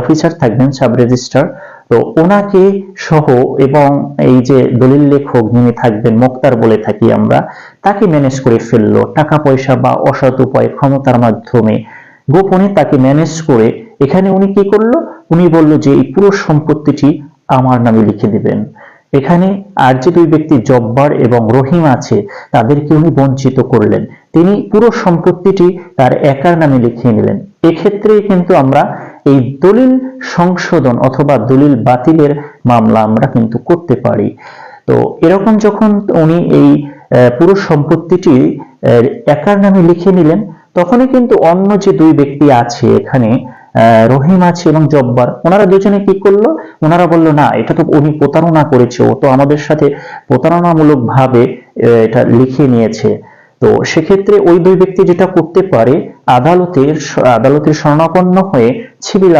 Officer থাকবেন sub registrar তো ওনাকে সহ এবং এই যে দলিল লেখক যিনি থাকবেন, মোক্তার বলে থাকি আমরা, তাকে ম্যানেজ করে ফেলল। টাকা পয়সা বা অসৎ উপায় ক্ষমতার মাধ্যমে। গোপনে তাকে ম্যানেজ করে এখানে উনি কি করল? উনি বলল যে, এই পুরো সম্পত্তিটি আমার নামে লিখে দিবেন। এখানে আর যে দুই ব্যক্তি জব্বার এবং রহিম আছে, তাদেরকে উনি বঞ্চিত করলেন। তিনি পুরো সম্পত্তিটি তার একার নামে লিখিয়ে নিলেন। এক্ষেত্রে কিন্তু আমরা এই দলিল সংশোধন অথবা দলিল বাতিলের মামলা আমরা কিন্তু করতে পারি। তো এরকম যখন উনি এই পুরো সম্পত্তিটি একার নামে লিখে নিলেন, তখনই কিন্তু অন্য যে দুই ব্যক্তি আছে এখানে রহিম আছে এবং জব্বার, ওনারা দুজনে কি করল? ওনারা বলল, না, এটা তো উনি প্রতারণা করেছে, ও তো আমাদের সাথে প্রতারণামূলক ভাবে এটা লিখে নিয়েছে। তো সেক্ষেত্রে ওই দুই ব্যক্তি যেটা করতে পারে আদালতের আদালতের শরণাপন্ন হয়ে সিভিল